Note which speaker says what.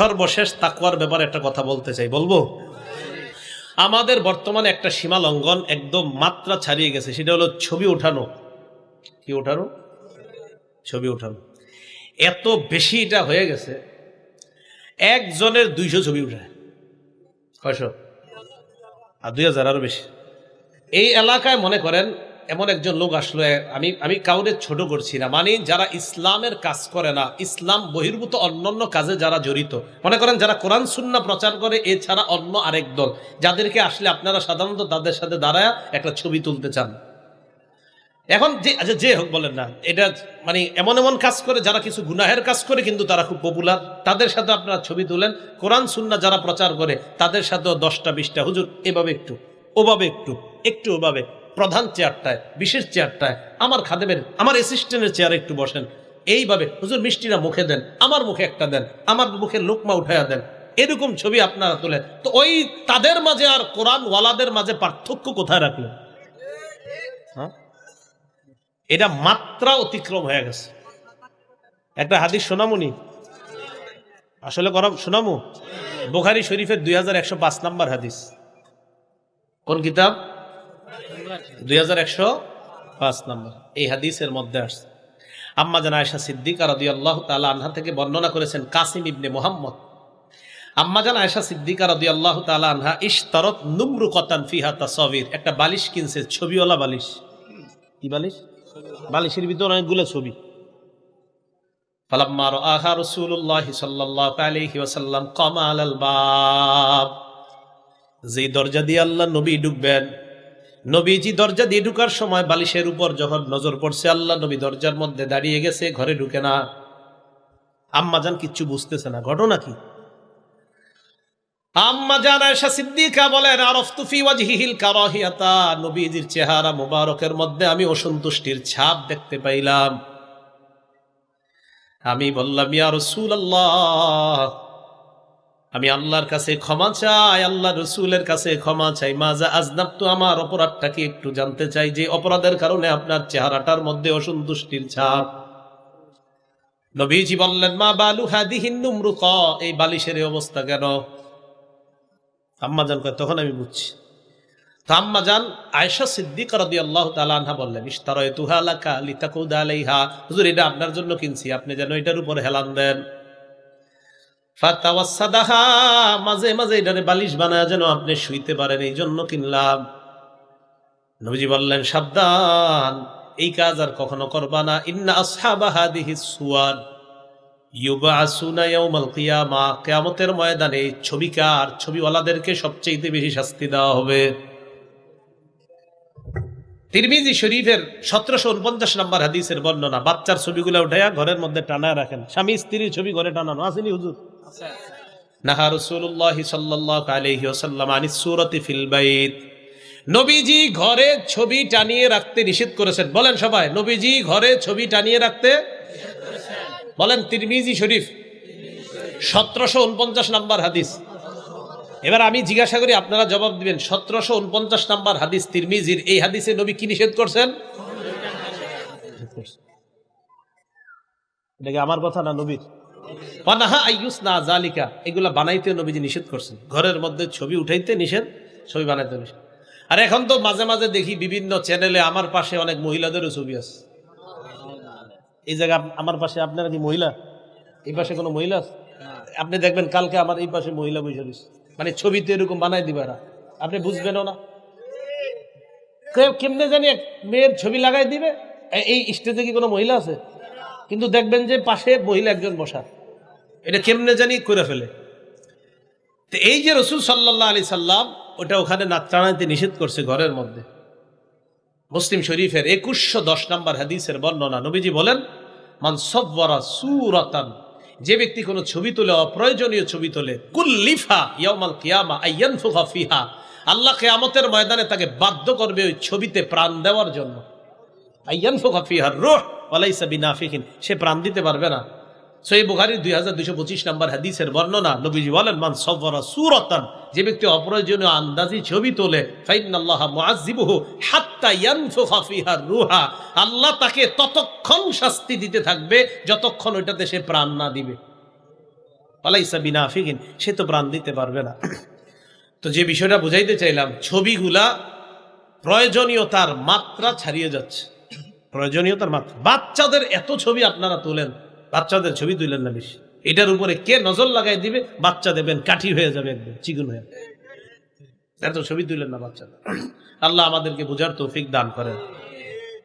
Speaker 1: সর্বশেষ তাকুয়ার ব্যাপারে একটা কথা বলতে চাই, বলব? আমাদের বর্তমানে একটা সীমা লঙ্ঘন একদম মাত্রা ছাড়িয়ে গেছে, সেটা হলো ছবি ওঠানো। কি ওঠানো? ছবি ওঠানো। এত বেশি এটা হয়ে গেছে, একজনের দুইশো ছবি উঠায়। কয়শো আর দুই হাজার আরও বেশি। এই এলাকায় মনে করেন এমন একজন লোক আসলো, আমি আমি কাউরে ছোট করছি না। মানে যারা ইসলামের কাজ করে না, ইসলাম বহির্ভূত অন্যান্য কাজে যারা জড়িত, মনে করেন যারা কোরআন, সুন্না প্রচার করে, এছাড়া অন্য আরেক দল, যাদেরকে আসলে আপনারা সাধারণত তাদের সাথে দাঁড়ায় একটা ছবি তুলতে চান। এখন যে আচ্ছা যে হোক বলেন না, এটা মানে এমন এমন কাজ করে, যারা কিছু গুনাহের কাজ করে, কিন্তু তারা খুব পপুলার তাদের সাথে আপনারা ছবি তুলেন। কোরআন, সুন্না যারা প্রচার করে, তাদের সাথেও দশটা, বিশটা, হুজুর, এভাবে একটু, ওভাবে একটু একটু ওভাবে। প্রধান চেয়ারটায়, বিশেষ চেয়ারটায়, আমার খাদেমের, আমার অ্যাসিস্ট্যান্টের চেয়ারে একটু বসেন। এইভাবে, হুজুর মিষ্টিরা মুখে দেন, আমার মুখে একটা দেন, আমার মুখে লোকমা উঠাইয়া দেন। এরকম ছবি আপনারা তোলেন তো ওই তাদের মাঝে আর কোরআন ওয়ালাদের মাঝে পার্থক্য কোথায় রাখলেন হ্যাঁ? এটা মাত্রা অতিক্রম হয়ে গেছে। একটা হাদিস শোনামুনি? আসলে করা শোনামু? বোখারি শরীফের দুই হাজার একশো পাঁচ নাম্বার হাদিস। কোন কিতাব? দুই হাজার একশো পাঁচ নাম্বার। এই মধ্যে আল্লাহ আনহা থেকে বর্ণনা করেছেন কাসিম ইবনে মোহাম্মদ। আল্লাহ আনহা নুমরু কতান একটা বালিশ কিনছে, ছবিওয়ালা বালিশ। কি বালিশ? বালিশের ভিতর অনেকগুলো ছবি। যেই দরজা দিয়ে আল্লাহ নবী ঢুকবেন নবীজি দরজা দিয়ে ঢুকার সময় বালিশের উপর যখন নজর পড়ছে, আল্লাহ নবী দরজার মধ্যে দাঁড়িয়ে গেছে, ঘরে ঢুকে না। আম্মা জান কিচ্ছু বুঝতেছে না, ঘটনা কি? আয়েশা সিদ্দিকা বলেন নবীজির চেহারা মোবারকের মধ্যে আমি অসন্তুষ্টির ছাপ দেখতে পাইলাম। আমি বললাম, ইয়া রাসূলুল্লাহ আমি আল্লাহর কাছে ক্ষমা চাই, আল্লাহ রসুলের কাছে ক্ষমা চাই। মাজা আজনাব তো আমার অপরাধটাকে একটু জানতে চাই যে অপরাধের কারণে আপনার চেহারাটার মধ্যে অসন্তুষ্টির ছাপ। নবীজি বললেন, মা বালু হাদিহিন নুমরুক? এই বালিশের অবস্থা কেন? আম্মা জান তখন আমি বুঝছি। তো আম্মা জান আয়েশা সিদ্দিক রাদি আল্লাহ তালানহা বললেন ইস্তারয় তুহা লাকা লিতাকুদা আলাইহা। হুজুর, এটা আপনার জন্য কিনছি, আপনি যেন এটার উপর হেলান দেন। মাঝে মাঝে এটারে বালিশ বানায় যেন আপনি শুইতে পারেন এই জন্য কিনলাম। নবীজি বললেন, সাবধান, এই কাজ আর কখনো করবা না। ইন্না আসহাবা হাদিহি সুয়ার। কিয়ামতের ময়দানে ছবিকার, ছবিওয়ালাদেরকে সবচেয়ে বেশি শাস্তি দেওয়া হবে। তিরমিজি শরীফের সতেরোশো উনপঞ্চাশ নম্বর হাদিসের বর্ণনা, বাচ্চার ছবিগুলো উঠাইয়া ঘরের মধ্যে টানায় রাখেন। স্বামী, স্ত্রীর ছবি ঘরে টানানো। আসেনি হুজুর? সুরতি ফিল নবীজি ঘরে ছবি টানিয়ে রাখতে নিষেধ করেছেন। বলেন সবাই, নবীজি টানিয়ে রাখতে বলেন তিরমিজি শরীফ উনপঞ্চাশ নাম্বার হাদিস। এবার আমি জিজ্ঞাসা করি, আপনারা জবাব দিবেন, সতেরোশো উনপঞ্চাশ নাম্বার হাদিস তিরমিজির, এই হাদিসে নবী কি নিষেধ করছেন? এটা কি আমার কথা না নবীর? জালিকা এগুলা বানাইতে নবীজি নিষেধ করছেন। ঘরের মধ্যে ছবি উঠাইতে নিষেধ, ছবি বানাইতে নিষেধ। আর এখন তো মাঝে মাঝে দেখি বিভিন্ন চ্যানেলে আমার পাশে অনেক মহিলাদেরও ছবি আছে। এই জায়গা আমার পাশে কি মহিলা? এই পাশে কোনো মহিলা আছে? আপনি দেখবেন কালকে আমার এই পাশে মহিলা বসে রয়েছে। মানে ছবিতে এরকম বানাই দিবে এরা। আপনি বুঝবেনও না। কেমনে জানি এক মেয়ের ছবি লাগাই দিবে? এই স্টেজে কি কোনো মহিলা আছে? কিন্তু দেখবেন যে পাশে মহিলা একজন বসা। এটা কেমনে জানি করে ফেলে। তো এই যে রসুল সাল্লাহ আলি সাল্লাম, ওটা ওখানে নাচানাইতে নিষেধ করছে ঘরের মধ্যে। মুসলিম শরীফের একুশশো দশ নম্বর হাদিসের বর্ণনা নবীজি বলেন, মান সব্বরা সুরাতান যে ব্যক্তি কোনো ছবি তোলে, অপ্রয়োজনীয় ছবি তোলে, কুল্লিফা ইয়ামাল কিয়ামা আইয়ান ফিহা আল্লাহ কেয়ামতের ময়দানে তাকে বাধ্য করবে ওই ছবিতে প্রাণ দেওয়ার জন্য। আইয়ান ফিহার রোহ ওয়ালাইসা বিনাফিহিন সে প্রাণ দিতে পারবে না। যে ব্যক্তি অপ্রয়োজনীয় আন্দাজি ছবি তোলে আল্লাহ তাকে ততক্ষণ শাস্তি দিতে থাকবে, যতক্ষণ ওইটাতে সে প্রাণ না দিবে। সে তো প্রাণ দিতে পারবে না। তো যে বিষয়টা বুঝাইতে চাইলাম, ছবিগুলা প্রয়োজনীয়তার মাত্রা ছাড়িয়ে যাচ্ছে। প্রয়োজনীয়তার মাত্রা। বাচ্চাদের এত ছবি আপনারা তোলেন বাচ্চাদের ছবি তুলেন না বেশি। এটার উপরে কে নজর লাগাই দিবে, বাচ্চা দেবেন, কাঠি হয়ে যাবে একদম, চিকুন হয়ে এত ছবি তুলেন না বাচ্চাদের। আল্লাহ আমাদেরকে বোঝার তৌফিক দান করেন।